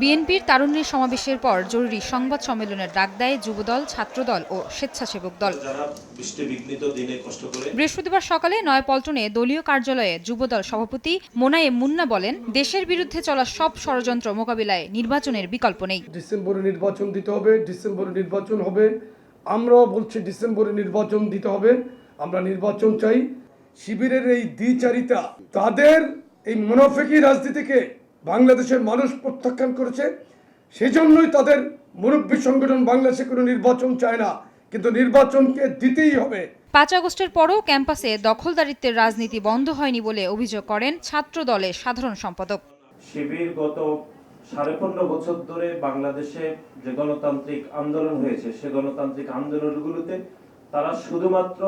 বিএনপির তারুণ্যের সমাবেশের পর জরুরি সংবাদ সম্মেলনের ডাক দেয় যুবদল ছাত্রদল ও স্বেচ্ছাসেবক দল। যারা বৃষ্টি বিঘ্নিত দিনে কষ্ট করে বৃহস্পতিবার সকালে নয়াপল্টনে দলীয় কার্যালয়ে যুবদল সভাপতি মোনায়ে মুন্না বলেন দেশের বিরুদ্ধে চলা সব ষড়যন্ত্র মোকাবিলায় নির্বাচনের বিকল্প নেই। ডিসেম্বরে নির্বাচন দিতে হবে ডিসেম্বরে নির্বাচন হবে। আমরাও বলছি ডিসেম্বরে নির্বাচন দিতে হবে। আমরা নির্বাচন চাই। শিবিরের এই দ্বিচারিতা তাদের এই মুনাফেকি রাজনীতিকে বাংলাদেশের মানুষ প্রত্যাখ্যান করেছে সেজন্যই তাদের মুরব্বী সংগঠন বাংলাদেশে কোনো নির্বাচন চায় না। কিন্তু নির্বাচনকে দিতেই হবে। পাঁচ আগস্টের পরও ক্যাম্পাসে দখলদারিত্বের রাজনীতি বন্ধ হয়নি বলে অভিযোগ করেন ছাত্র দলের সাধারণ সম্পাদক। শিবির গত সাড়ে পনেরো বছর ধরে বাংলাদেশে যে গণতান্ত্রিক আন্দোলন হয়েছে সে গণতান্ত্রিক আন্দোলনগুলোতে তারা শুধুমাত্র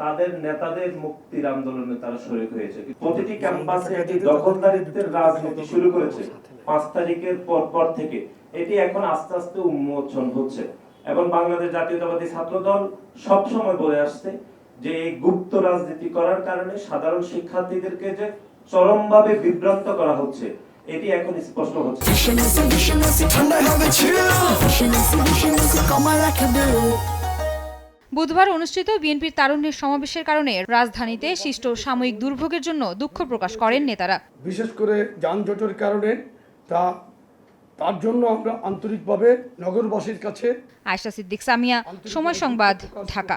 তাদের নেতাদের মুক্তির আন্দোলনে তারা শরীর হয়েছে। প্রতিটি ক্যাম্পাসে একটি দখলদারিত্বের রাজনীতি শুরু করেছে পাঁচ তারিখের পর পর থেকে এটি এখন আস্তে আস্তে উন্মোচন হচ্ছে। এবং বাংলাদেশ জাতীয়তাবাদী ছাত্র দল সবসময় বলে আসছে যে এই গুপ্ত রাজনীতি করার কারণে সাধারণ শিক্ষার্থীদেরকে যে চরমভাবে বিভ্রান্ত করা হচ্ছে এটি এখন স্পষ্ট হচ্ছে। Vision is বুধবার অনুষ্ঠিত বিএনপির তারুণ্যের সমাবেশের কারণে রাজধানীতে সৃষ্ট সাময়িক দুর্ভোগের জন্য দুঃখ প্রকাশ করেন নেতারা। বিশেষ করে যানজটের কারণে তা তার জন্য আমরা আন্তরিকভাবে নগরবাসীর কাছে আয়শা সিদ্দিক সামিয়া সময় সংবাদ ঢাকা।